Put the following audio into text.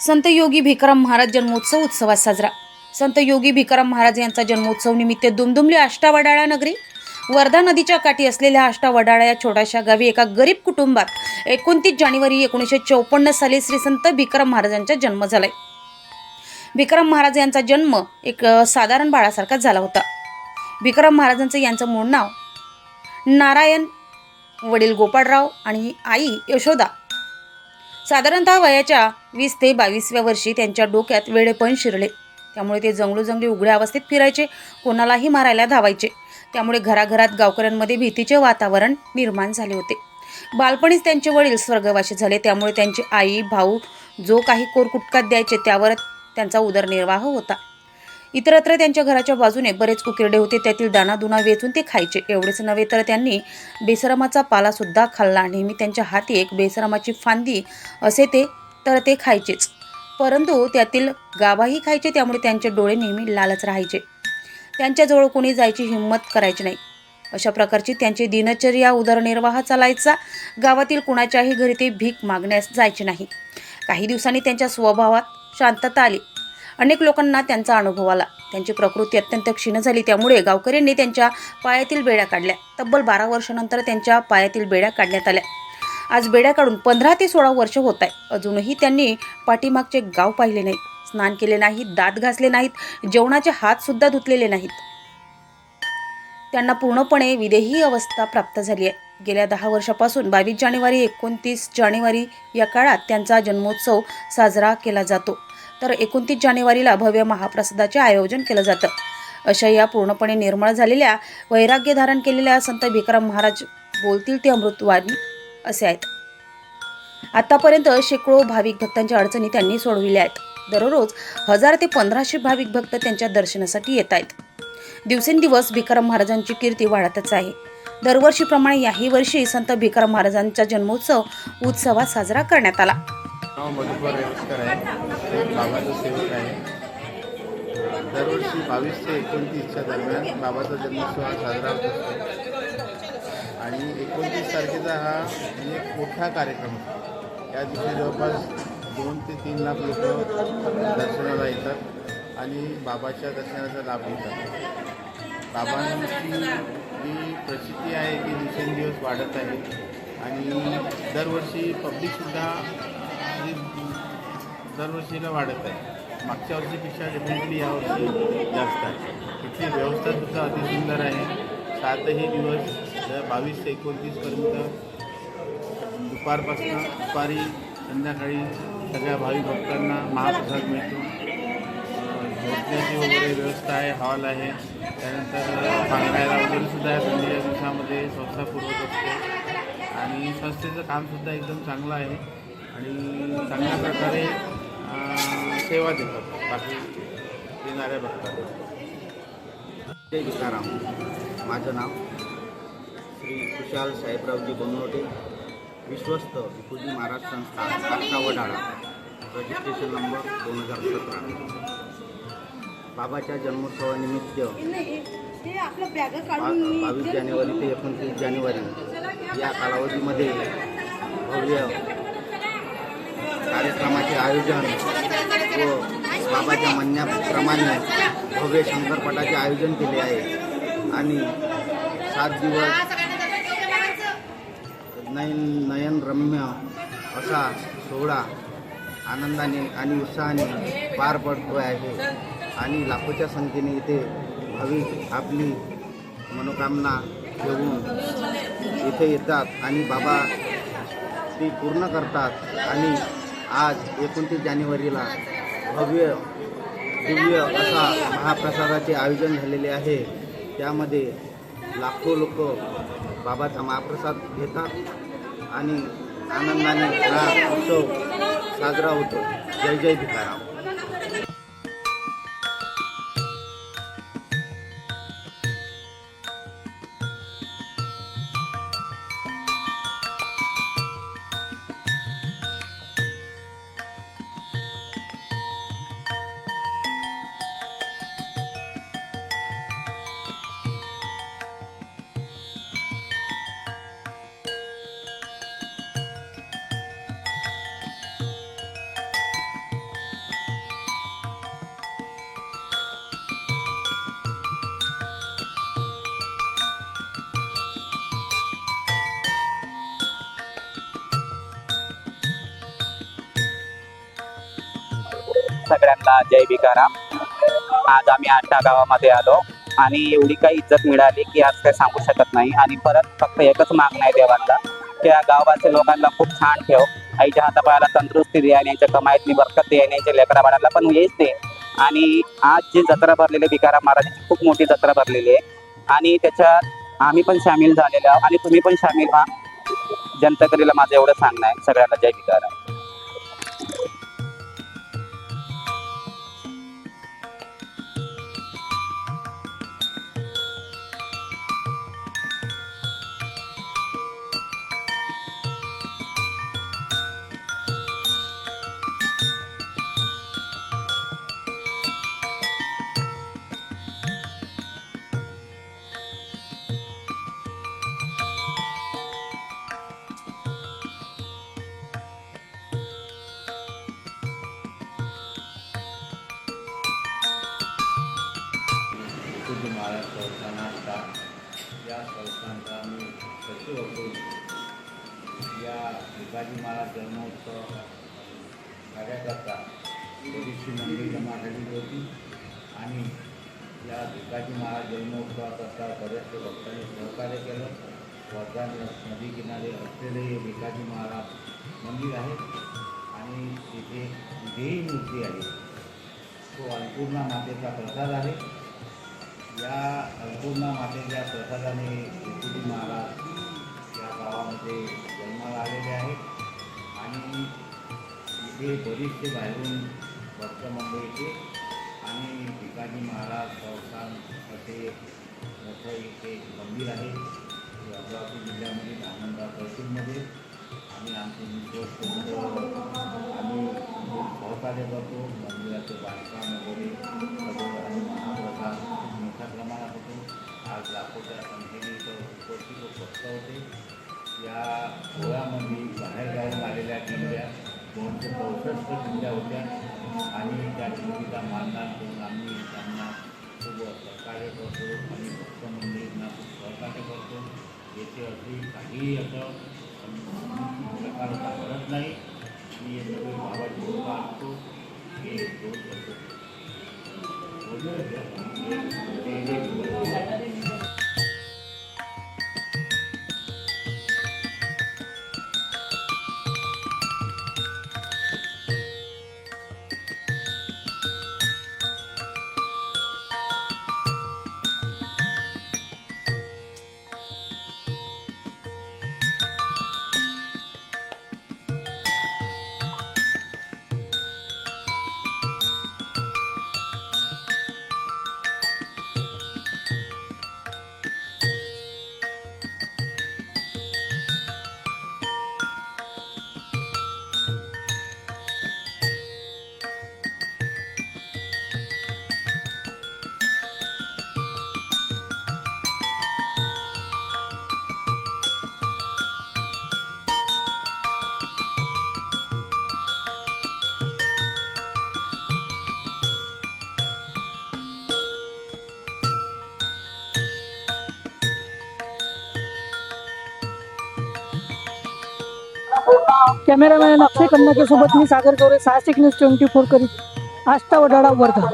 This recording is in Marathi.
संत योगी भिकराम महाराज जन्मोत्सव उत्सवात साजरा. संत योगी भिकराम महाराज यांचा जन्मोत्सव निमित्त दुमदुमली आष्टावडाळा नगरी वर्धा नदीच्या काठी असलेल्या आष्टा वडाळा या छोट्याशा गावी एका गरीब कुटुंबात एकोणतीस जानेवारी एकोणीसशे चौपन्न साली श्री संत भिकराम महाराजांचा जन्म झालाय. भिकाराम महाराज यांचा जन्म एक साधारण बाळासारखाच झाला होता. भिकाराम महाराजांचं यांचं मूळ नाव नारायण वडील गोपाळराव आणि आई यशोदा साधारणतः वयाच्या वीस ते बावीसव्या वर्षी त्यांच्या डोक्यात वेडेपण शिरले. त्यामुळे ते जंगलोजंगली उघड्या अवस्थेत फिरायचे कोणालाही मारायला धावायचे. त्यामुळे घराघरात गावकऱ्यांमध्ये भीतीचे वातावरण निर्माण झाले होते. बालपणीच त्यांचे वडील स्वर्गवासी झाले. त्यामुळे त्यांची आई भाऊ जो काही कोरकुटकात द्यायचे त्यावर त्यांचा उदरनिर्वाह होता. इतरत्र त्यांच्या घराच्या बाजूने बरेच उकिरडे होते. त्यातील दाणादुना वेचून ते खायचे. एवढेच नव्हे तर त्यांनी बेसरमाचा पालासुद्धा खाल्ला. नेहमी त्यांच्या हाती एक बेसरमाची फांदी असे ते तर ते खायचेच. परंतु त्यातील गाभाही खायचे त्यामुळे त्यांचे डोळे नेहमी लालच राहायचे. त्यांच्याजवळ कोणी जायची हिंमत करायची नाही. अशा प्रकारची त्यांची दिनचर्या उदरनिर्वाह चालायचा. गावातील कुणाच्याही घरी ते भीक मागण्यास जायचे नाही. काही दिवसांनी त्यांच्या स्वभावात शांतता आली. अनेक लोकांना त्यांचा अनुभव आला. त्यांची प्रकृती अत्यंत क्षीण झाली. त्यामुळे गावकऱ्यांनी त्यांच्या पायातील बेड्या काढल्या. तब्बल बारा वर्षानंतर त्यांच्या पायातील बेड्या काढण्यात आल्या. आज बेड्या काढून पंधरा ते सोळा वर्ष होत आहे अजूनही त्यांनी पाठीमागचे गाव पाहिले नाही स्नान केले नाही दात घासले नाहीत जेवणाचे हातसुद्धा धुतलेले नाहीत. त्यांना पूर्णपणे विदेही अवस्था प्राप्त झाली आहे. गेल्या दहा वर्षापासून बावीस जानेवारी एकोणतीस जानेवारी या काळात त्यांचा जन्मोत्सव साजरा केला जातो. तर एकोणतीस जानेवारीला भव्य महाप्रसादाचे आयोजन केलं जातं. अशा या पूर्णपणे निर्मळ झालेल्या वैराग्य धारण केलेल्या संत भिक्रम महाराज बोलतील ते अमृतवाणी असे आहेत. आतापर्यंत शेकडो भाविक भक्तांच्या अडचणी त्यांनी सोडविल्या आहेत. दररोज हजार ते पंधराशे भाविक भक्त त्यांच्या दर्शनासाठी येत आहेत. दिवसेंदिवस भिकाराम महाराजांची कीर्ती वाढतच आहे. दरवर्षीप्रमाणे याही वर्षी संत भिकाराम महाराजांचा जन्मोत्सव उत्सवात साजरा करण्यात आला. नाव मधुकर रेवस्कर आहे. एक बाबाचा सेवक आहे. दरवर्षी बावीस ते एकोणतीसच्या दरम्यान बाबाचा जन्मोत्सव साजरा होत. असतो आणि एकोणतीस तारखेचा हा एक मोठा कार्यक्रम या दिवशी जवळपास दोन ते तीन लाख लोक दर्शनाला येतात आणि बाबाच्या दर्शनाचा लाभ घेतात. बाबांची जी प्रसिद्धी आहे ती दिवसेंदिवस वाढत आहे. आणि दरवर्षी पब्लिकसुद्धा दरवर्षीला वाढत आहे. मागच्या वर्षीपेक्षा डेफिनेटली यावर्षी जास्त आहे. इथली व्यवस्थासुद्धा अतिसुंदर आहे. सातही दिवस बावीस ते एकोणतीसपर्यंत दुपारपासून दुपारी संध्याकाळी सगळ्या भाविक भक्तांना महाप्रसाद मिळतो. झोपण्याची वगैरे व्यवस्था आहे हॉल आहे. त्यानंतर बांधायला वगैरे सुद्धा या संध्याच्या दिवसामध्ये संस्था पुरवत असते. आणि संस्थेचं कामसुद्धा एकदम चांगलं आहे. आणि चांगल्या प्रकारे सेवा देतात. बाकी येणाऱ्या भक्तांना. जय भिकाराम माझं नाव श्री कुशाल साहेबरावजी बनवटे विश्वस्त विपुजी महाराज संस्था वडाळा रजिस्ट्रेशन नंबर दोन हजार सतरा. बाबाच्या जन्मोत्सवानिमित्त बावीस जानेवारी ते एकोणतीस जानेवारी या कालावधीमध्ये भव्य कार्यक्रमाचे आयोजन व बाबाच्या म्हणण्याप्रमाणे भव्य शंकरपटाचे आयोजन केले आहे. आणि सात दिवस नयन नयनरम्य असा सोहळा आनंदाने आणि उत्साहाने पार पडतो आहे. आणि लाखोच्या संख्येने इथे भाविक आपली मनोकामना घेऊन इथे येतात आणि बाबा ती पूर्ण करतात आणि आज एकोणतीस जानेवारीला भव्य दिव्य असा महाप्रसादाचे आयोजन झालेले आहे. त्यामध्ये लाखो लोक बाबाचा महाप्रसाद घेतात आणि आनंदाने हा उत्सव साजरा होतो. जय जय भिकाराम. सगळ्यांना जय भिकाराम. आज आम्ही आठा गावामध्ये आलो आणि एवढी काही इज्जत मिळाली की आज काही सांगू शकत नाही. आणि परत फक्त एकच मागणं आहे देवांना की या गावाच्या लोकांना खूप छान ठेव. आईच्या हातापायाला तंदुरुस्ती दे आणि यांच्या कमाईतली बरकत दे आणि यांच्या लेकरा बाळाला पण हेच दे. आणि आज जी जत्रा भरलेली आहे भिकाराम महाराजांची खूप मोठी जत्रा भरलेली आहे. आणि त्याच्यात आम्ही पण सामील झालेलो आहोत. आणि तुम्ही पण सामील व्हा. जनतेकरीला माझं एवढं सांगणं आहे. सगळ्यांना जय भिकाराम. भारत संस्थानाचा या संस्थानचा मी सचिव असून या शिवाजी महाराज जन्मोत्सव कार्यकर्ता दिवशी मंडळी जमा झालेली होती. आणि या भिकाजी महाराज जन्मोत्सवाकरता बरेचसे भक्तांनी सहकार्य केलं. वर्धा नदी किनारे असलेले हे भिकाजी महाराज मंदिर आहे. आणि तिथे देही मूर्ती आहे. तो अन्नपूर्णा मातेचा प्रसाद आहे. या अन्नपूर्णा मातेच्या प्रसादाने विभूती महाराज या गावामध्ये जन्माला आलेले आहेत. आणि इथे बरीचसे बाहेरून भक्त येते. आणि भिकाजी महाराज संस्थान असे मोठं इथे मंदिर आहे. अमरावती जिल्ह्यामध्ये आनंदा तहसीलमध्ये. आम्ही आमचे मित्र आम्ही सहकार्य करतो. मंदिराचे बांधकाम वगैरे आणि महाप्रसाद. मोठ्या प्रमाणात होतो आज लाखोच्या संख्येने इथं उपस्थित व होते या सोहळ्यामध्ये बाहेरगावून आलेल्या दिंड्या दोनशे चौसष्ट दिंड्या होत्या आणि त्या दिंडीचा मानदान करून आम्ही त्यांना खूप सहकार्य करतो आणि भक्त मंडळींना खूप सहकार्य करतो येथे अगदी काहीही असं प्रकार होता घडत नाही मी हे भावाची कृपा असतो हे दोन शब्द Thank you. कॅमेरामॅन अक्षय कन्नाके सोबत मी सागर गौरे साहसिक न्यूज ट्वेंटी फोर करीत आष्टा वडाळा वर्धा.